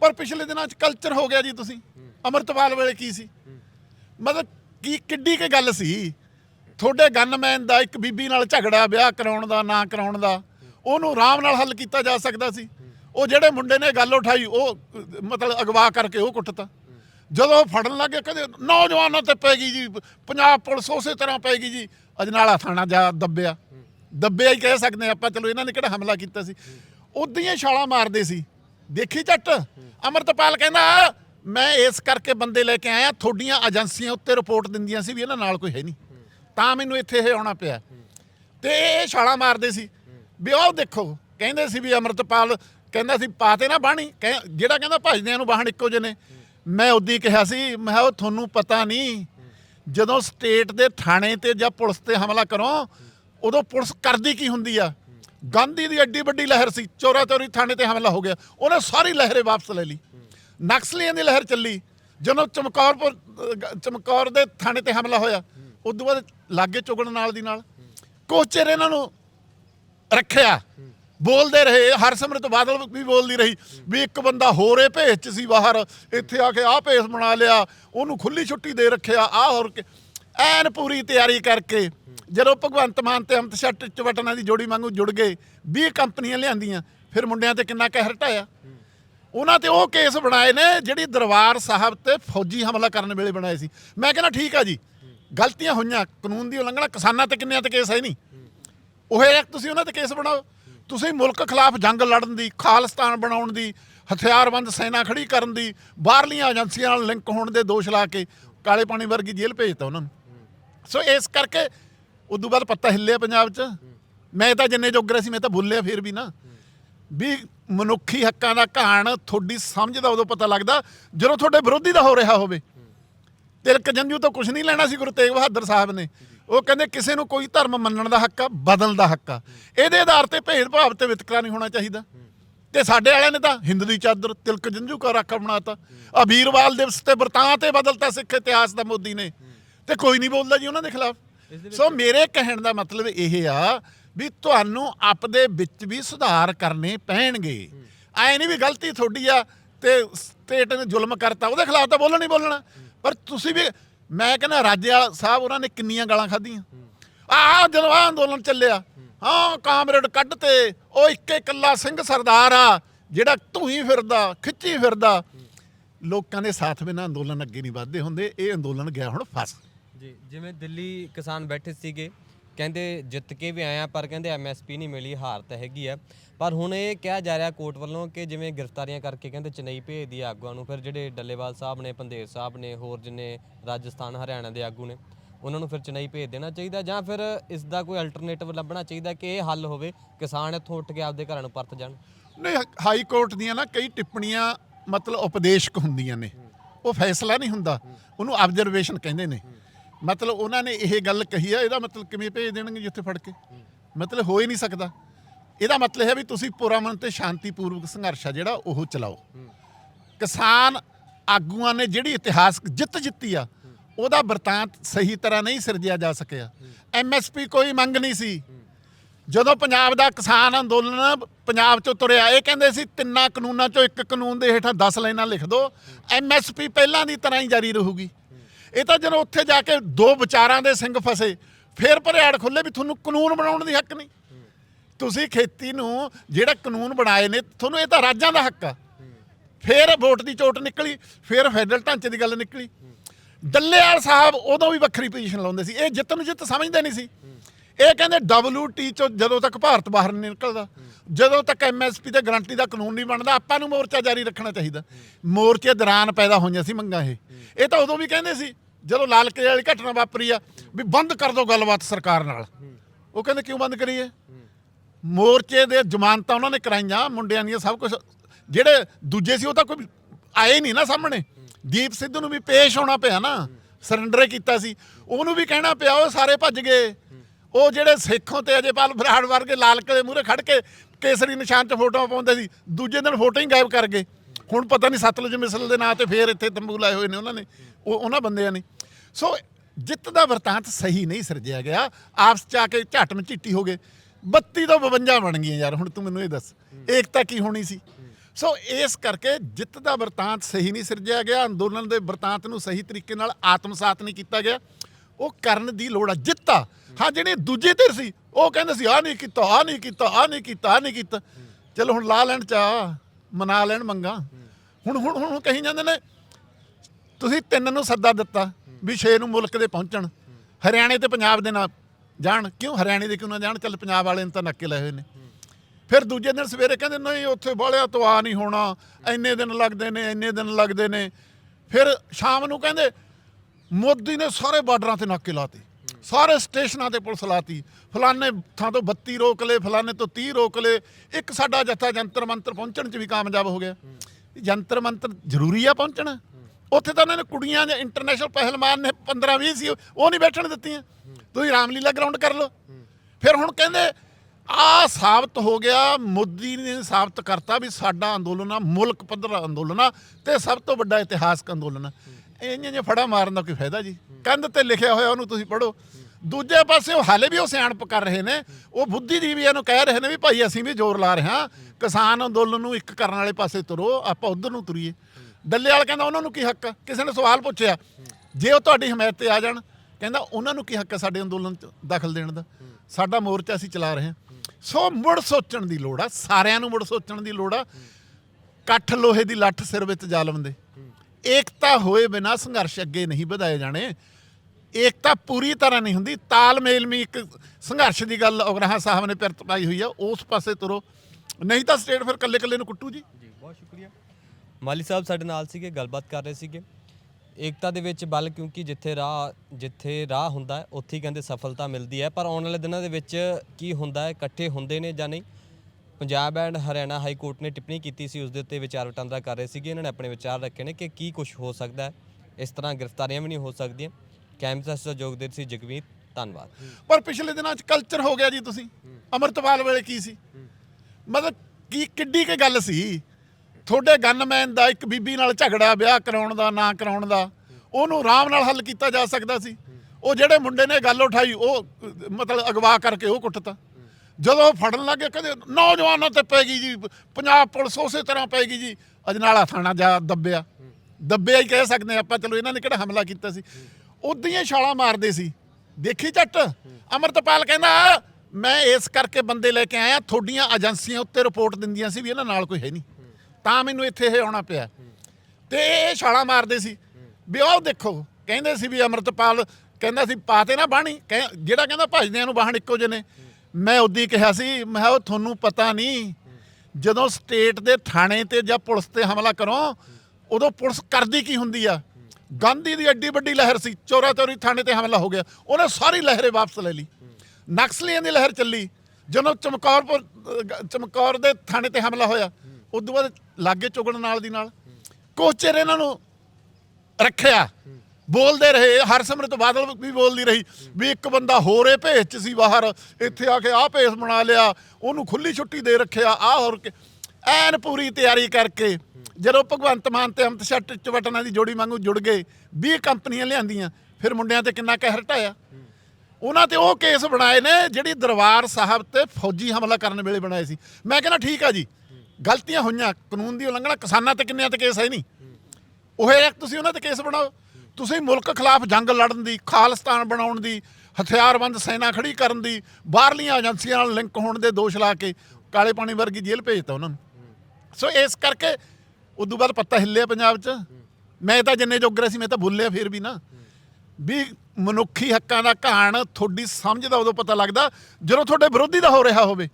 ਪਰ ਪਿਛਲੇ ਦਿਨਾਂ 'ਚ ਕਲਚਰ ਹੋ ਗਿਆ ਜੀ ਤੁਸੀਂ। ਅਮਰਤਪਾਲ ਵੇਲੇ ਕੀ ਸੀ? ਮਤਲਬ ਕੀ ਕਿੱਡੀ ਕੀ ਗੱਲ ਸੀ? ਤੁਹਾਡੇ ਗਨਮੈਨ ਦਾ ਇੱਕ ਬੀਬੀ ਨਾਲ ਝਗੜਾ, ਵਿਆਹ ਕਰਾਉਣ ਦਾ, ਨਾ ਕਰਾਉਣ ਦਾ, ਉਹਨੂੰ ਆਰਾਮ ਨਾਲ ਹੱਲ ਕੀਤਾ ਜਾ ਸਕਦਾ ਸੀ। ਉਹ ਜਿਹੜੇ ਮੁੰਡੇ ਨੇ ਗੱਲ ਉਠਾਈ, ਉਹ, ਮਤਲਬ ਅਗਵਾ ਕਰਕੇ ਉਹ ਕੁੱਟਤਾ। ਜਦੋਂ ਉਹ ਫੜਨ ਲੱਗੇ ਕਦੇ ਨੌਜਵਾਨਾਂ ਤੇ ਪੈ ਗਈ ਜੀ, ਪੰਜਾਬ ਪੁਲਿਸ ਉਸੇ ਤਰ੍ਹਾਂ ਪੈ ਗਈ ਜੀ। ਅਜਨਾਲਾ ਥਾਣਾ ਜਾ ਦੱਬਿਆ। ਦੱਬਿਆ ਹੀ ਕਹਿ ਸਕਦੇ ਹਾਂ ਆਪਾਂ, ਚਲੋ ਇਹਨਾਂ ਨੇ ਕਿਹੜਾ ਹਮਲਾ ਕੀਤਾ ਸੀ। ਉਦਾਂ ਹੀ ਛਾਲਾਂ ਮਾਰਦੇ ਸੀ। ਦੇਖੀ ਝੱਟ? ਅਮਰਤਪਾਲ ਕਹਿੰਦਾ, ਮੈਂ ਇਸ ਕਰਕੇ ਬੰਦੇ ਲੈ ਕੇ ਆਇਆ, ਤੁਹਾਡੀਆਂ ਏਜੰਸੀਆਂ ਉੱਤੇ ਰਿਪੋਰਟ ਦਿੰਦੀਆਂ ਸੀ ਵੀ ਇਹਨਾਂ ਨਾਲ ਕੋਈ ਹੈ ਨਹੀਂ। ਤਾਂ ਮੈਨੂੰ ਇੱਥੇ ਇਹ ਆਉਣਾ ਪਿਆ। ਤੇ ਇਹ ਛਾਲਾਂ ਮਾਰਦੇ ਸੀ। ਵੀ ਉਹ ਦੇਖੋ, ਕਹਿੰਦੇ ਸੀ ਵੀ ਅਮਰਤਪਾਲ, ਕਹਿੰਦਾ ਸੀ ਪਾਤੇ ਨਾ ਬਾਣੀ। ਕਹਿ- ਜਿਹੜਾ ਕਹਿੰਦਾ ਭਜਦਿਆਂ ਨੂੰ ਬਾਹਣ ਇੱਕੋ ਜਿਹੇ ਨੇ। ਮੈਂ ਉਦੋਂ ਹੀ ਕਿਹਾ ਸੀ, ਮੈਂ ਕਿਹਾ, ਉਹ ਤੁਹਾਨੂੰ ਪਤਾ ਨਹੀਂ, ਜਦੋਂ ਸਟੇਟ ਦੇ ਥਾਣੇ ਤੇ ਜਾਂ ਪੁਲਿਸ ਤੇ ਹਮਲਾ ਕਰੋ, ਉਦੋਂ ਪੁਲਿਸ ਕਰਦੀ ਕੀ ਹੁੰਦੀ ਆ? ਗਾਂਧੀ ਦੀ ਐਡੀ ਵੱਡੀ ਲਹਿਰ ਸੀ, ਚੋਰਾ ਚੋਰੀ ਥਾਣੇ ਤੇ ਹਮਲਾ ਹੋ ਗਿਆ, ਉਹਨੇ ਸਾਰੀ ਲਹਿਰੇ ਵਾਪਸ ਲੈ ਲਈ। ਨਕਸਲੀਆਂ ਦੀ ਲਹਿਰ ਚੱਲੀ, ਜਦੋਂ ਚਮਕੌਰਪੁਰ ਚਮਕੌਰ ਦੇ ਥਾਣੇ ਤੇ ਹਮਲਾ ਹੋਇਆ ਉਦੋਂ ਬਾਅਦ ਲਾਗੇ ਚੁਗਣ ਨਾਲ ਦੀ ਨਾਲ, ਕੋਚਰ ਇਹਨਾਂ ਨੂੰ ਰੱਖਿਆ। ਬੋਲਦੇ ਰਹੇ, ਹਰਸਿਮਰਤ ਬਾਦਲ ਵੀ ਬੋਲਦੀ ਰਹੀ ਵੀ ਇੱਕ ਬੰਦਾ ਹੋਰੇ ਭੇਸ ਚ ਸੀ ਬਾਹਰ, ਇੱਥੇ ਆ ਕੇ ਆਹ ਭੇਸ ਬਣਾ ਲਿਆ, ਉਹਨੂੰ ਖੁੱਲੀ ਛੁੱਟੀ ਦੇ ਰੱਖਿਆ, ਆਹ ਹੋਰ ਕੇ ਐਨ ਪੂਰੀ ਤਿਆਰੀ ਕਰਕੇ ਜਦੋਂ ਭਗਵੰਤ ਮਾਨ ਤੇ ਅਮਿਤ ਸ਼ਾਹ ਟਿੱਚ ਦੀ ਜੋੜੀ ਵਾਂਗੂ ਜੁੜ ਗਏ 20 ਕੰਪਨੀਆਂ ਲਿਆਂਦੀਆਂ, ਫਿਰ ਮੁੰਡਿਆਂ ਤੇ ਕਿੰਨਾ ਕਹਿਰ ਢਾਇਆ ਉਹਨਾਂ ਤੇ ਉਹ ਕੇਸ ਬਣਾਏ ਨੇ ਜਿਹੜੀ ਦਰਬਾਰ ਸਾਹਿਬ ਤੇ ਫੌਜੀ ਹਮਲਾ ਕਰਨ ਵੇਲੇ ਬਣਾਏ ਸੀ। ਮੈਂ ਕਹਿੰਦਾ ਠੀਕ ਆ ਜੀ, ਗਲਤੀਆਂ ਹੋਈਆਂ, ਕਾਨੂੰਨ ਦੀ ਉਲੰਘਣਾ, ਕਿਸਾਨਾਂ ਤੇ ਕਿੰਨਿਆਂ ਤੇ ਕੇਸ ਹੈ ਨਹੀਂ? ਉਹ ਇੱਕ ਤੁਸੀਂ ਉਹਨਾਂ ਤੇ ਕੇਸ ਬਣਾਓ। ਤੁਸੀਂ ਮੁਲਕ ਖਿਲਾਫ ਜੰਗ ਲੜਨ ਦੀ, ਖਾਲਿਸਤਾਨ ਬਣਾਉਣ ਦੀ, ਹਥਿਆਰਬੰਦ ਸੈਨਾ ਖੜੀ ਕਰਨ ਦੀ, ਬਾਹਰਲੀਆਂ ਏਜੰਸੀਆਂ ਨਾਲ ਲਿੰਕ ਹੋਣ ਦੇ ਦੋਸ਼ ਲਾ ਕੇ ਕਾਲੇ ਪਾਣੀ ਵਰਗੀ ਜੇਲ੍ਹ ਭੇਜਤਾ ਉਹਨਾਂ ਨੂੰ। ਸੋ ਇਸ ਕਰਕੇ ਉਦੋਂ ਬਾਅਦ ਪੱਤਾ ਹਿੱਲਿਆ ਪੰਜਾਬ 'ਚ। ਮੈਂ ਤਾਂ ਜਿੰਨੇ ਜੋਗਰਾ ਸੀ ਮੈਂ ਤਾਂ ਭੁੱਲਿਆ ਫਿਰ ਵੀ ਨਾ। ਵੀ ਮਨੁੱਖੀ ਹੱਕਾਂ ਦਾ ਕਹਾਣ ਤੁਹਾਡੀ ਸਮਝ ਦਾ ਉਦੋਂ ਪਤਾ ਲੱਗਦਾ ਜਦੋਂ ਤੁਹਾਡੇ ਵਿਰੋਧੀ ਦਾ ਹੋ ਰਿਹਾ ਹੋਵੇ। ਤਿਲਕ ਜੰਜੂ ਤੋਂ ਕੁਝ ਨਹੀਂ ਲੈਣਾ ਸੀ ਗੁਰੂ ਤੇਗ ਬਹਾਦਰ ਸਾਹਿਬ ਨੇ। ਉਹ ਕਹਿੰਦੇ ਕਿਸੇ ਨੂੰ ਕੋਈ ਧਰਮ ਮੰਨਣ ਦਾ ਹੱਕ ਆ ਬਦਲਣ ਦਾ ਹੱਕ ਆ। ਇਹਦੇ ਆਧਾਰ ਤੇ ਭੇਦਭਾਵ ਤੇ ਵਿਤਕਰਾ ਨਹੀਂ ਹੋਣਾ ਚਾਹੀਦਾ। ਤੇ ਸਾਡੇ ਵਾਲਿਆਂ ਨੇ ਤਾਂ ਹਿੰਦ ਦੀ ਚਾਦਰ ਤਿਲਕ ਜੰਜੂ ਕਾ ਰਾਖਾ ਬਣਾਤਾ। ਆ ਵੀਰਵਾਲ ਦਿਵਸ ਤੇ ਵਰਤਾਂ ਤੇ ਬਦਲਤਾ ਸਿੱਖ ਇਤਿਹਾਸ ਦਾ ਮੋਦੀ ਨੇ। ਤੇ ਕੋਈ ਨਹੀਂ ਬੋਲਦਾ ਜੀ ਉਹਨਾਂ ਦੇ ਖਿਲਾਫ। ਸੋ ਮੇਰੇ ਕਹਿਣ ਦਾ ਮਤਲਬ ਇਹ ਆ ਵੀ ਤੁਹਾਨੂੰ ਆਪਦੇ ਵਿੱਚ ਵੀ ਸੁਧਾਰ ਕਰਨੇ ਪੈਣਗੇ। ਐ ਨਹੀਂ ਵੀ ਗਲਤੀ ਤੁਹਾਡੀ ਆ ਤੇ ਸਟੇਟ ਨੇ ਜ਼ੁਲਮ ਕਰਤਾ ਉਹਦੇ ਖਿਲਾਫ ਤਾਂ ਬੋਲਣਾ ਹੀ ਬੋਲਣਾ। ਪਰ ਤੁਸੀਂ ਵੀ ਮੈਂ ਕਹਿੰਦਾ ਰਾਜੇਵਾਲ ਸਾਹਿਬ ਉਹਨਾਂ ਨੇ ਕਿੰਨੀਆਂ ਗਾਲਾਂ ਖਾਧੀਆਂ। ਆਹ ਜਦੋਂ ਆਹ ਅੰਦੋਲਨ ਚੱਲਿਆ ਹਾਂ। ਕਾਮਰੇਡ ਕੱਢ ਤੇ ਉਹ ਇੱਕੇ ਇਕੱਲਾ ਸਿੰਘ ਸਰਦਾਰ ਆ ਜਿਹੜਾ ਧੂਈ ਫਿਰਦਾ ਖਿੱਚੀ ਫਿਰਦਾ। ਲੋਕਾਂ ਦੇ ਸਾਥ ਬਿਨਾਂ ਅੰਦੋਲਨ ਅੱਗੇ ਨਹੀਂ ਵਧਦੇ ਹੁੰਦੇ ਇਹ ਅੰਦੋਲਨ ਗਿਆ ਹੁਣ ਫਸ। ਜੀ, ਜਿਵੇਂ ਦਿੱਲੀ ਕਿਸਾਨ ਬੈਠੇ ਸੀਗੇ, ਕਹਿੰਦੇ ਜਿੱਤ ਕੇ ਵੀ ਆਇਆ ਪਰ ਕਹਿੰਦੇ ਐਮਐਸਪੀ ਨਹੀਂ ਮਿਲੀ, ਹਾਰ ਤਾਂ ਹੈਗੀ ਆ। ਪਰ ਹੁਣ ਇਹ ਕਿਹਾ ਜਾ ਰਿਹਾ ਕੋਰਟ ਵੱਲੋਂ ਕਿ ਜਿਵੇਂ ਗ੍ਰਿਫਤਾਰੀਆਂ ਕਰਕੇ ਕਹਿੰਦੇ ਚੇਨਈ ਭੇਜਦੀ ਆ ਆਗੂਆਂ ਨੂੰ, ਫਿਰ ਜਿਹੜੇ ਡੱਲੇਵਾਲ ਸਾਹਿਬ ਨੇ ਪੰਦੇਰ ਸਾਹਿਬ ਨੇ, ਹੋਰ ਜਿੰਨੇ ਰਾਜਸਥਾਨ, ਹਰਿਆਣਾ ਦੇ ਆਗੂ ਨੇ, ਉਹਨਾਂ ਨੂੰ ਫਿਰ ਚੇਨਈ ਭੇਜ ਦੇਣਾ ਚਾਹੀਦਾ, ਜਾਂ ਫਿਰ ਇਸ ਦਾ ਕੋਈ ਅਲਟਰਨੇਟਿਵ ਲੱਭਣਾ ਚਾਹੀਦਾ ਕਿ ਇਹ ਹੱਲ ਹੋਵੇ, ਕਿਸਾਨ ਇੱਥੋਂ ਉੱਠ ਕੇ ਆਪਦੇ ਘਰਾਂ ਨੂੰ ਪਰਤ ਜਾਣ। ਨਹੀਂ ਹਾਈ ਕੋਰਟ ਦੀਆਂ ਨਾ ਕਈ ਟਿੱਪਣੀਆਂ, ਮਤਲਬ ਉਪਦੇਸ਼ਕ ਹੁੰਦੀਆਂ ਨੇ। ਉਹ ਫੈਸਲਾ ਨਹੀਂ ਹੁੰਦਾ। ਉਹਨੂੰ ਆਬਜ਼ਰਵੇਸ਼ਨ ਕਹਿੰਦੇ ਨੇ। ਮਤਲਬ ਉਹਨਾਂ ਨੇ ਇਹ ਗੱਲ ਕਹੀ ਆ, ਇਹਦਾ ਮਤਲਬ ਕਿਵੇਂ ਭੇਜ ਦੇਣਗੇ ਜਿੱਥੇ ਫੜ ਕੇ? ਮਤਲਬ ਹੋ ਹੀ ਨਹੀਂ ਸਕਦਾ। ਇਹਦਾ ਮਤਲਬ ਹੈ ਵੀ ਤੁਸੀਂ ਪੁਰਮਨ ਤੇ ਸ਼ਾਂਤੀਪੂਰਵਕ ਸੰਘਰਸ਼ ਆ ਜਿਹੜਾ ਉਹ ਚਲਾਓ। ਕਿਸਾਨ ਆਗੂਆਂ ਨੇ ਜਿਹੜੀ ਇਤਿਹਾਸਕ ਜਿੱਤ ਜਿੱਤੀ ਆ, ਉਹਦਾ ਵਰਤਾਂਤ ਸਹੀ ਤਰ੍ਹਾਂ ਨਹੀਂ ਸਿਰਜਿਆ ਜਾ ਸਕਿਆ। ਐਮਐਸਪੀ ਕੋਈ ਮੰਗ ਨਹੀਂ ਸੀ। ਜਦੋਂ ਪੰਜਾਬ ਦਾ ਕਿਸਾਨ ਅੰਦੋਲਨ ਪੰਜਾਬ ਚੋਂ ਤੁਰਿਆ, ਇਹ ਕਹਿੰਦੇ ਸੀ, ਤਿੰਨਾਂ ਕਾਨੂੰਨਾਂ ਚੋਂ ਇੱਕ ਕਾਨੂੰਨ ਦੇ ਹੇਠਾਂ 10 ਲਾਈਨਾਂ ਲਿਖ ਦਿਓ। ਐਮਐਸਪੀ ਪਹਿਲਾਂ ਦੀ ਤਰ੍ਹਾਂ ਹੀ ਜਾਰੀ ਰਹੂਗੀ। ਇਹ ਤਾਂ ਜਦੋਂ ਉੱਥੇ ਜਾ ਕੇ ਦੋ ਵਿਚਾਰਾਂ ਦੇ ਸਿੰਘ ਫਸੇ, ਫੇਰ ਭਰਿਆੜ ਖੁੱਲੇ ਵੀ ਤੁਹਾਨੂੰ ਕਾਨੂੰਨ ਬਣਾਉਣ ਦੀ ਹੱਕ ਨਹੀਂ। ਤੁਸੀਂ ਖੇਤੀ ਨੂੰ ਜਿਹੜਾ ਕਾਨੂੰਨ ਬਣਾਏ ਨੇ, ਤੁਹਾਨੂੰ ਇਹ ਤਾਂ ਰਾਜਾਂ ਦਾ ਹੱਕ ਆ। ਫੇਰ ਵੋਟ ਦੀ ਚੋਟ ਨਿਕਲੀ, ਫੇਰ ਫੈਡਰਲ ਢਾਂਚੇ ਦੀ ਗੱਲ ਨਿਕਲੀ। ਡੱਲੇਵਾਲ ਸਾਹਿਬ ਉਦੋਂ ਵੀ ਵੱਖਰੀ ਪੋਜੀਸ਼ਨ ਲਾਉਂਦੇ ਸੀ। ਇਹ ਜਿੱਤ ਨੂੰ ਜਿੱਤ ਸਮਝਦੇ ਨਹੀਂ ਸੀ। ਇਹ ਕਹਿੰਦੇ WT ਚੋਂ ਜਦੋਂ ਤੱਕ ਭਾਰਤ ਬਾਹਰ ਨਹੀਂ ਨਿਕਲਦਾ, ਜਦੋਂ ਤੱਕ ਐਮਐਸਪੀ ਤੇ ਗਰੰਟੀ ਦਾ ਕਾਨੂੰਨ ਨਹੀਂ ਬਣਦਾ, ਆਪਾਂ ਨੂੰ ਮੋਰਚਾ ਜਾਰੀ ਰੱਖਣਾ ਚਾਹੀਦਾ। ਮੋਰਚੇ ਦੌਰਾਨ ਪੈਦਾ ਹੋਈਆਂ ਸੀ ਮੰਗਾਂ ਇਹ। ਇਹ ਤਾਂ ਉਦੋਂ ਵੀ ਕਹਿੰਦੇ ਸੀ, ਜਦੋਂ ਲਾਲ ਕਿਲੇ ਵਾਲੀ ਘਟਨਾ ਵਾਪਰੀ ਆ, ਵੀ ਬੰਦ ਕਰ ਦਿਓ ਗੱਲਬਾਤ ਸਰਕਾਰ ਨਾਲ। ਉਹ ਕਹਿੰਦੇ ਕਿਉਂ ਬੰਦ ਕਰੀਏ? ਮੋਰਚੇ ਦੇ ਜ਼ਮਾਨਤਾਂ ਉਹਨਾਂ ਨੇ ਕਰਾਈਆਂ, ਮੁੰਡਿਆਂ ਦੀਆਂ ਸਭ ਕੁਝ ਜਿਹੜੇ ਦੂਜੇ ਸੀ ਉਹ ਤਾਂ ਕੋਈ ਆਏ ਨਹੀਂ ਨਾ ਸਾਹਮਣੇ। ਦੀਪ ਸਿੱਧੂ ਨੂੰ ਵੀ ਪੇਸ਼ ਹੋਣਾ ਪਿਆ ਨਾ ਸਰੈਂਡਰ ਕੀਤਾ ਸੀ। ਉਹਨੂੰ ਵੀ ਕਹਿਣਾ ਪਿਆ, ਉਹ ਸਾਰੇ ਭੱਜ ਗਏ। ਉਹ ਜਿਹੜੇ ਸੇਖੋਂ ਤੇ ਅਜੇਪਾਲ ਬਰਾੜ ਵਰਗੇ ਲਾਲ ਕਿਲੇ ਮੂਹਰੇ ਖੜ ਕੇ ਕੇਸਰੀ ਨਿਸ਼ਾਨ 'ਚ ਫੋਟੋਆਂ ਪਾਉਂਦੇ ਸੀ, ਦੂਜੇ ਦਿਨ ਫੋਟੋ ਹੀ ਗਾਇਬ ਕਰ ਗਏ। ਹੁਣ ਪਤਾ ਨਹੀਂ ਸਤਲੁਜ ਮਿਸਲ ਦੇ ਨਾਂ ਤੇ ਫੇਰ ਇੱਥੇ ਤੰਬੂ ਲਾਏ ਹੋਏ ਨੇ ਉਹਨਾਂ ਨੇ। ਉਹ ਉਹਨਾਂ ਬੰਦਿਆਂ ਨੇ। ਸੋ ਜਿੱਤ ਦਾ ਵਰਤਾਂਤ ਸਹੀ ਨਹੀਂ ਸਿਰਜਿਆ ਗਿਆ। ਆਪਸ ਚ ਆ ਕੇ ਝੱਟ ਮਚੀਟੀ ਹੋ ਗਏ। 32 ਤੋਂ 52 ਬਣ ਗਈਆਂ ਯਾਰ, ਹੁਣ ਤੂੰ ਮੈਨੂੰ ਇਹ ਦੱਸ, ਏਕਤਾ ਕੀ ਹੋਣੀ ਸੀ? ਸੋ ਇਸ ਕਰਕੇ ਜਿੱਤ ਦਾ ਵਰਤਾਂਤ ਸਹੀ ਨਹੀਂ ਸਿਰਜਿਆ ਗਿਆ। ਅੰਦੋਲਨ ਦੇ ਵਰਤਾਂਤ ਨੂੰ ਸਹੀ ਤਰੀਕੇ ਨਾਲ ਆਤਮਸਾਤ ਨਹੀਂ ਕੀਤਾ ਗਿਆ। ਉਹ ਕਰਨ ਦੀ ਲੋੜ ਆ, ਜਿੱਤਾ ਹਾਂ, ਜਿਹੜੇ ਦੂਜੇ ਧਿਰ ਸੀ, ਉਹ ਕਹਿੰਦੇ ਸੀ ਆ ਨਹੀਂ ਕੀਤਾ ਆ ਨਹੀਂ ਕੀਤਾ ਆ ਨਹੀਂ ਕੀਤਾ ਆ ਨਹੀਂ ਕੀਤਾ। ਚਲੋ ਹੁਣ ਲਾ ਲੈਣ ਚਾ ਮਨਾ ਲੈਣ ਮੰਗਾ। ਹੁਣ ਹੁਣ ਹੁਣ ਕਹੀ ਜਾਂਦੇ ਨੇ, ਤੁਸੀਂ ਤਿੰਨ ਨੂੰ ਸੱਦਾ ਦਿੱਤਾ ਵੀ ਛੇ ਨੂੰ ਮੁਲਕ ਦੇ ਪਹੁੰਚਣ, ਹਰਿਆਣੇ ਤੇ ਪੰਜਾਬ ਦੇ ਨਾਲ ਜਾਣ। ਕਿਉਂ? ਹਰਿਆਣੇ ਦੇ ਕਿਉਂ ਨਾ ਜਾਣ? ਚੱਲ ਪੰਜਾਬ ਵਾਲੇ ਨੇ ਤਾਂ ਨੱਕੇ ਲਏ ਹੋਏ ਨੇ। ਫਿਰ ਦੂਜੇ ਦਿਨ ਸਵੇਰੇ ਕਹਿੰਦੇ, ਨਹੀਂ, ਉੱਥੇ ਬਾਲਿਆ ਤੋਂ ਆ ਨਹੀਂ ਹੋਣਾ, ਇੰਨੇ ਦਿਨ ਲੱਗਦੇ ਨੇ, ਇੰਨੇ ਦਿਨ ਲੱਗਦੇ ਨੇ। ਫਿਰ ਸ਼ਾਮ ਨੂੰ ਕਹਿੰਦੇ ਮੋਦੀ ਨੇ ਸਾਰੇ ਬਾਰਡਰਾਂ ਤੇ ਨਾਕੇ ਲਾਤੇ। ਸਾਰੇ ਸਟੇਸ਼ਨਾਂ ਤੇ ਪੁਲਿਸ ਲਾਤੀ। ਫਲਾਣੇ ਥਾਂ ਤੋਂ 32 ਰੋਕ ਲਏ, ਫਲਾਣੇ ਤੋਂ 30 ਰੋਕ ਲਏ। ਇੱਕ ਸਾਡਾ ਜੱਥਾ ਜੰਤਰ ਮੰਤਰ ਪਹੁੰਚਣ 'ਚ ਵੀ ਕਾਮਯਾਬ ਹੋ ਗਿਆ। ਜੰਤਰ ਮੰਤਰ ਜ਼ਰੂਰੀ ਆ ਪਹੁੰਚਣਾ। ਉੱਥੇ ਤਾਂ ਉਹਨਾਂ ਨੇ ਕੁੜੀਆਂ ਜਾਂ ਇੰਟਰਨੈਸ਼ਨਲ ਪਹਿਲਵਾਨ ਨੇ 15 20 ਸੀ, ਉਹ ਨਹੀਂ ਬੈਠਣ ਦਿੱਤੀਆਂ। ਤੁਸੀਂ ਰਾਮਲੀਲਾ ਗਰਾਊਂਡ ਕਰ ਲਓ। ਫਿਰ ਹੁਣ ਕਹਿੰਦੇ, ਆ ਸਾਬਤ ਹੋ ਗਿਆ, ਮੋਦੀ ਨੇ ਸਾਬਤ ਕਰਤਾ ਵੀ ਸਾਡਾ ਅੰਦੋਲਨ ਆ, ਮੁਲਕ ਪੱਧਰ ਅੰਦੋਲਨ ਆ ਤੇ ਸਭ ਤੋਂ ਵੱਡਾ ਇਤਿਹਾਸਕ ਅੰਦੋਲਨ ਆ। ਇੰਨੇ ਜੇ ਫੜਾ ਮਾਰਨ ਦਾ ਕੋਈ ਫਾਇਦਾ ਜੀ। ਕੰਧ ਤੇ ਲਿਖਿਆ ਹੋਇਆ ਉਹਨੂੰ ਤੁਸੀਂ ਪੜੋ ਦੂਜੇ ਪਾਸੇ ਉਹ ਹਾਲੇ ਵੀ ਉਹ ਸਿਆਣਪ ਕਰ ਰਹੇ ਨੇ। ਉਹ ਬੁੱਧੀਜੀਵੀਆਂ ਨੂੰ ਕਹਿ ਰਹੇ ਨੇ ਵੀ ਭਾਈ ਅਸੀਂ ਵੀ ਜ਼ੋਰ ਲਾ ਰਹੇ ਹਾਂ। ਕਿਸਾਨ ਅੰਦੋਲਨ ਨੂੰ ਇੱਕ ਕਰਨ ਵਾਲੇ ਪਾਸੇ ਤੁਰੋ, ਆਪਾਂ ਉਧਰ ਨੂੰ ਤੁਰੀਏ। ਡੱਲੇ ਵਾਲਾ ਕਹਿੰਦਾ ਉਹਨਾਂ ਨੂੰ ਕੀ ਹੱਕ? ਆ ਕਿਸੇ ਨੇ ਸਵਾਲ ਪੁੱਛਿਆ। ਜੇ ਉਹ ਤੁਹਾਡੀ ਹਮਾਇਤ ਤੇ ਆ ਜਾਣ, ਕਹਿੰਦਾ ਉਹਨਾਂ ਨੂੰ ਕੀ ਹੱਕ ਹੈ ਸਾਡੇ ਅੰਦੋਲਨ 'ਚ ਦਖਲ ਦੇਣ ਦਾ? ਸਾਡਾ ਮੋਰਚਾ ਅਸੀਂ ਚਲਾ ਰਹੇ ਹਾਂ। ਸੋ ਮੁੜ ਸੋਚਣ ਦੀ ਲੋੜ ਆ, ਸਾਰਿਆਂ ਨੂੰ ਮੁੜ ਸੋਚਣ ਦੀ ਲੋੜ ਆ। ਕੱਠ ਲੋਹੇ ਦੀ ਲੱਠ ਸਿਰ ਵਿੱਚ ਜ਼ਾਲਮ ਦੇ ਏਕਤਾ ਹੋਏ ਬਿਨਾ ਸੰਘਰਸ਼ ਅੱਗੇ ਨਹੀਂ ਵਧਾਏ ਜਾਣੇ। ਏਕਤਾ ਪੂਰੀ ਤਰ੍ਹਾਂ ਨਹੀਂ ਹੁੰਦੀ। ਤਾਲਮੇਲ ਵੀ ਇੱਕ ਸੰਘਰਸ਼ ਦੀ ਗੱਲ ਉਗਰਾਹਾ ਸਾਹਿਬ ਨੇ ਪਿਰਤ ਪਾਈ ਹੋਈ ਆ। ਉਸ ਪਾਸੇ ਤੁਰੋ। ਨਹੀਂ ਤਾਂ ਸਟੇਟ ਫਿਰ ਕੱਲੇ ਕੱਲੇ ਨੂੰ ਕੁੱਟੂ ਜੀ। ਜੀ, ਬਹੁਤ ਸ਼ੁਕਰੀਆ। ਮਾਲੀ ਸਾਹਿਬ ਸਾਡੇ ਨਾਲ ਸੀਗੇ, ਗੱਲਬਾਤ ਕਰ ਰਹੇ ਸੀਗੇ। ਏਕਤਾ ਦੇ ਵਿੱਚ ਬਲ ਕਿਉਂਕਿ ਜਿੱਥੇ ਰਾਹ ਜਿੱਥੇ ਰਾਹ ਹੁੰਦਾ ਉੱਥੇ ਹੀ ਕਹਿੰਦੇ ਸਫਲਤਾ ਮਿਲਦੀ ਹੈ। ਪਰ ਆਉਣ ਵਾਲੇ ਦਿਨਾਂ ਦੇ ਵਿੱਚ ਕੀ ਹੁੰਦਾ ਹੈ, ਇਕੱਠੇ ਹੁੰਦੇ ਨੇ ਜਾਂ ਨਹੀਂ? Punjab and Haryana high court ਨੇ ਟਿੱਪਣੀ ਕੀਤੀ ਸੀ, ਉਸ ਦੇ ਉੱਤੇ ਵਿਚਾਰ ਵਟਾਂਦਰਾ ਕਰ ਰਹੇ ਸੀਗੇ। ਇਹਨਾਂ ਨੇ ਆਪਣੇ ਵਿਚਾਰ ਰੱਖੇ ਨੇ ਕਿ ਕੀ ਕੁਝ ਹੋ ਸਕਦਾ ਹੈ। ਇਸ ਤਰ੍ਹਾਂ ਗ੍ਰਿਫਤਾਰੀਆਂ ਵੀ ਨਹੀਂ ਹੋ ਸਕਦੀਆਂ। ਕੈਂਪਸ ਦਾ ਦੇ ਸੀ ਜਗਮੀਤ ਧੰਨਵਾਦ। ਪਰ ਪਿਛਲੇ ਦਿਨਾਂ 'ਚ ਕਲਚਰ ਹੋ ਗਿਆ ਜੀ ਤੁਸੀਂ। ਅਮਰਤਪਾਲ ਵੇਲੇ ਕੀ ਸੀ? ਮਤਲਬ ਕੀ ਕਿੱਡੀ ਕੇ ਗੱਲ ਸੀ? ਤੁਹਾਡੇ ਗਨਮੈਨ ਦਾ ਇੱਕ ਬੀਬੀ ਨਾਲ ਝਗੜਾ, ਵਿਆਹ ਕਰਾਉਣ ਦਾ, ਨਾ ਕਰਾਉਣ ਦਾ, ਉਹਨੂੰ ਆਰਾਮ ਨਾਲ ਹੱਲ ਕੀਤਾ ਜਾ ਸਕਦਾ ਸੀ। ਉਹ ਜਿਹੜੇ ਮੁੰਡੇ ਨੇ ਗੱਲ ਉਠਾਈ, ਉਹ ਮਤਲਬ ਅਗਵਾ ਕਰਕੇ ਉਹ ਕੁੱਟਤਾ। ਜਦੋਂ ਉਹ ਫੜਨ ਲੱਗੇ ਕਹਿੰਦੇ ਨੌਜਵਾਨਾਂ ਤੇ ਪੈ ਗਈ ਜੀ, ਪੰਜਾਬ ਪੁਲਿਸ ਉਸੇ ਤਰ੍ਹਾਂ ਪੈ ਗਈ ਜੀ। ਅਜਨਾਲਾ ਥਾਣਾ ਜਾ ਦੱਬਿਆ। ਦੱਬਿਆ ਹੀ ਕਹਿ ਸਕਦੇ ਆਪਾਂ, ਚਲੋ ਇਹਨਾਂ ਨੇ ਕਿਹੜਾ ਹਮਲਾ ਕੀਤਾ ਸੀ। ਉਦਾਂ ਛਾਲਾਂ ਮਾਰਦੇ ਸੀ। ਦੇਖੀ ਝੱਟ ਅਮਰਤਪਾਲ ਕਹਿੰਦਾ, ਮੈਂ ਇਸ ਕਰਕੇ ਬੰਦੇ ਲੈ ਕੇ ਆਇਆ, ਤੁਹਾਡੀਆਂ ਏਜੰਸੀਆਂ ਉੱਤੇ ਰਿਪੋਰਟ ਦਿੰਦੀਆਂ ਸੀ ਵੀ ਇਹਨਾਂ ਨਾਲ ਕੋਈ ਹੈ ਨਹੀਂ। ਤਾਂ ਮੈਨੂੰ ਇੱਥੇ ਇਹ ਆਉਣਾ ਪਿਆ। ਤੇ ਇਹ ਛਾਲਾਂ ਮਾਰਦੇ ਸੀ। ਵੀ ਉਹ ਦੇਖੋ, ਕਹਿੰਦੇ ਸੀ ਵੀ ਅਮਰਤਪਾਲ, ਕਹਿੰਦਾ ਸੀ ਪਾਤੇ ਨਾ ਬਾਣੀ, ਕਹਿ- ਜਿਹੜਾ ਕਹਿੰਦਾ ਭਜਦਿਆਂ ਨੂੰ ਬਾਹਣ ਇੱਕੋ ਜਿਹੇ ਨੇ। ਮੈਂ ਉਦੋਂ ਹੀ ਕਿਹਾ ਸੀ, ਮੈਂ ਕਿਹਾ ਉਹ ਤੁਹਾਨੂੰ ਪਤਾ ਨਹੀਂ, ਜਦੋਂ ਸਟੇਟ ਦੇ ਥਾਣੇ ਤੇ ਜਾਂ ਪੁਲਿਸ ਤੇ ਹਮਲਾ ਕਰੋ, ਉਦੋਂ ਪੁਲਿਸ ਕਰਦੀ ਕੀ ਹੁੰਦੀ ਆ? ਗਾਂਧੀ ਦੀ ਐਡੀ ਵੱਡੀ ਲਹਿਰ ਸੀ ਚੋਰਾ ਚੋਰੀ ਥਾਣੇ ਤੇ ਹਮਲਾ ਹੋ ਗਿਆ, ਉਹਨੇ ਸਾਰੀ ਲਹਿਰੇ ਵਾਪਸ ਲੈ ਲਈ। ਨਕਸਲੀਆਂ ਦੀ ਲਹਿਰ ਚੱਲੀ, ਜਦੋਂ ਚਮਕੌਰਪੁਰ ਚਮਕੌਰ ਦੇ ਥਾਣੇ ਤੇ ਹਮਲਾ ਹੋਇਆ, ਉਦੋਂ ਬਾਅਦ ਲਾਗੇ ਚੁਗਣ ਨਾਲ ਦੀ ਨਾਲ ਕੁਛ ਚਿਰ ਇਹਨਾਂ ਨੂੰ ਰੱਖਿਆ। ਬੋਲਦੇ ਰਹੇ ਹਰਸਿਮਰਤ ਬਾਦਲ ਵੀ ਬੋਲਦੀ ਰਹੀ ਵੀ ਇੱਕ ਬੰਦਾ ਹੋਰ ਇਹ ਭੇਸ ਚ ਸੀ ਬਾਹਰ, ਇੱਥੇ ਆ ਕੇ ਆਹ ਭੇਸ ਬਣਾ ਲਿਆ, ਉਹਨੂੰ ਖੁੱਲੀ ਛੁੱਟੀ ਦੇ ਰੱਖਿਆ, ਆਹ ਹੋਰ ਕੇ, ਐਨ ਪੂਰੀ ਤਿਆਰੀ ਕਰਕੇ ਜਦੋਂ ਭਗਵੰਤ ਮਾਨ ਤੇ ਅਮਿਤ ਸ਼ਾਹ ਟਿੱਚ ਬਟਨਾਂ ਦੀ ਜੋੜੀ ਵਾਂਗੂ ਜੁੜ ਗਏ 20 ਕੰਪਨੀਆਂ ਲਿਆਂਦੀਆਂ, ਫਿਰ ਮੁੰਡਿਆਂ ਤੇ ਕਿੰਨਾ ਕਹਿਰ ਢਾਇਆ। ਉਹਨਾਂ ਤੇ ਉਹ ਕੇਸ ਬਣਾਏ ਨੇ ਜਿਹੜੀ ਦਰਬਾਰ ਸਾਹਿਬ ਤੇ ਫੌਜੀ ਹਮਲਾ ਕਰਨ ਵੇਲੇ ਬਣਾਏ ਸੀ। ਮੈਂ ਕਹਿੰਦਾ ਠੀਕ ਆ ਜੀ, ਗਲਤੀਆਂ ਹੋਈਆਂ, ਕਾਨੂੰਨ ਦੀ ਉਲੰਘਣਾ, ਕਿਸਾਨਾਂ ਤੇ ਕਿੰਨਿਆਂ ਤੇ ਕੇਸ ਹੈ ਨਹੀਂ। ਉਹ ਇੱਕ ਤੁਸੀਂ ਉਹਨਾਂ ਤੇ ਕੇਸ ਬਣਾਓ। ਤੁਸੀਂ ਮੁਲਕ ਖਿਲਾਫ ਜੰਗ ਲੜਨ ਦੀ, ਖਾਲਿਸਤਾਨ ਬਣਾਉਣ ਦੀ, ਹਥਿਆਰਬੰਦ ਸੈਨਾ ਖੜੀ ਕਰਨ ਦੀ, ਬਾਹਰਲੀਆਂ ਏਜੰਸੀਆਂ ਨਾਲ ਲਿੰਕ ਹੋਣ ਦੇ ਦੋਸ਼ ਲਾ ਕੇ ਕਾਲੇ ਪਾਣੀ ਵਰਗੀ ਜੇਲ੍ਹ ਭੇਜਤਾ ਉਹਨਾਂ ਨੂੰ। ਸੋ ਇਸ ਕਰਕੇ ਉਦੋਂ ਬਾਅਦ ਪੱਤਾ ਹਿੱਲਿਆ ਪੰਜਾਬ 'ਚ। ਮੈਂ ਤਾਂ ਜਿੰਨੇ ਜੋਗਰਾ ਸੀ, ਮੈਂ ਤਾਂ ਭੁੱਲਿਆ ਫਿਰ ਵੀ ਨਾ। ਵੀ ਮਨੁੱਖੀ ਹੱਕਾਂ ਦਾ ਘਾਣ ਤੁਹਾਡੀ ਸਮਝ ਦਾ ਉਦੋਂ ਪਤਾ ਲੱਗਦਾ ਜਦੋਂ ਤੁਹਾਡੇ ਵਿਰੋਧੀ ਦਾ ਹੋ ਰਿਹਾ ਹੋਵੇ।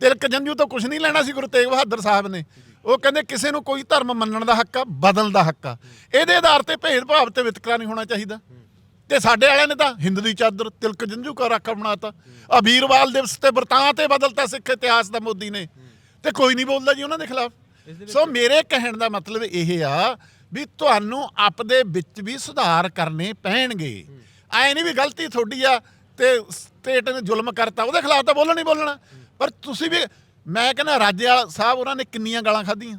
ਤਿਲਕ ਜੰਜੂ ਤੋਂ ਕੁਝ ਨਹੀਂ ਲੈਣਾ ਸੀ, ਗੁਰੂ ਤੇਗ ਬਹਾਦਰ ਸਾਹਿਬ ਨੇ। ਉਹ ਕਹਿੰਦੇ ਕਿਸੇ ਨੂੰ ਕੋਈ ਧਰਮ ਮੰਨਣ ਦਾ ਹੱਕ ਆ ਬਦਲਣ ਦਾ ਹੱਕ ਆ। ਇਹਦੇ ਆਧਾਰ ਤੇ ਭੇਦਭਾਵ ਤੇ ਵਿਤਕਰਾ ਨਹੀਂ ਹੋਣਾ ਚਾਹੀਦਾ। ਤੇ ਸਾਡੇ ਵਾਲਿਆਂ ਨੇ ਤਾਂ ਹਿੰਦ ਦੀ ਚਾਦਰ ਤਿਲਕ ਜੰਜੂ ਕਾ ਰਾਖਾ ਬਣਾਤਾ। ਆ ਵੀਰਵਾਲ ਦਿਵਸ ਤੇ ਵਰਤਾਂ ਤੇ ਬਦਲਤਾ ਸਿੱਖ ਇਤਿਹਾਸ ਦਾ ਮੋਦੀ ਨੇ। ਤੇ ਕੋਈ ਨਹੀਂ ਬੋਲਦਾ ਜੀ ਉਹਨਾਂ ਦੇ ਖਿਲਾਫ। ਸੋ ਮੇਰੇ ਕਹਿਣ ਦਾ ਮਤਲਬ ਇਹ ਆ ਵੀ ਤੁਹਾਨੂੰ ਆਪਦੇ ਵਿੱਚ ਵੀ ਸੁਧਾਰ ਕਰਨੇ ਪੈਣਗੇ। ਐ ਨਹੀਂ ਵੀ ਗਲਤੀ ਤੁਹਾਡੀ ਆ ਤੇ ਸਟੇਟ ਨੇ ਜ਼ੁਲਮ ਕਰਤਾ ਉਹਦੇ ਖਿਲਾਫ ਤਾਂ ਬੋਲਣਾ ਹੀ ਬੋਲਣਾ। ਪਰ ਤੁਸੀਂ ਵੀ ਮੈਂ ਕਹਿੰਦਾ ਰਾਜੇਵਾਲ ਸਾਹਿਬ ਉਹਨਾਂ ਨੇ ਕਿੰਨੀਆਂ ਗਾਲਾਂ ਖਾਧੀਆਂ।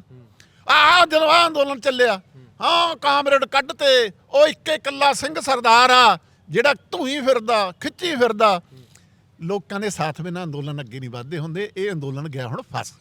ਆਹ ਜਦੋਂ ਆਹ ਅੰਦੋਲਨ ਚੱਲਿਆ, ਹਾਂ ਕਾਮਰੇਡ ਕੱਢ ਤੇ ਉਹ ਇੱਕੇ ਇਕੱਲਾ ਸਿੰਘ ਸਰਦਾਰ ਆ, ਜਿਹੜਾ ਧੂਈ ਫਿਰਦਾ, ਖਿੱਚੀ ਫਿਰਦਾ। ਲੋਕਾਂ ਦੇ ਸਾਥ ਬਿਨਾਂ ਅੰਦੋਲਨ ਅੱਗੇ ਨਹੀਂ ਵਧਦੇ ਹੁੰਦੇ, ਇਹ ਅੰਦੋਲਨ ਗਿਆ ਹੁਣ ਫਸ।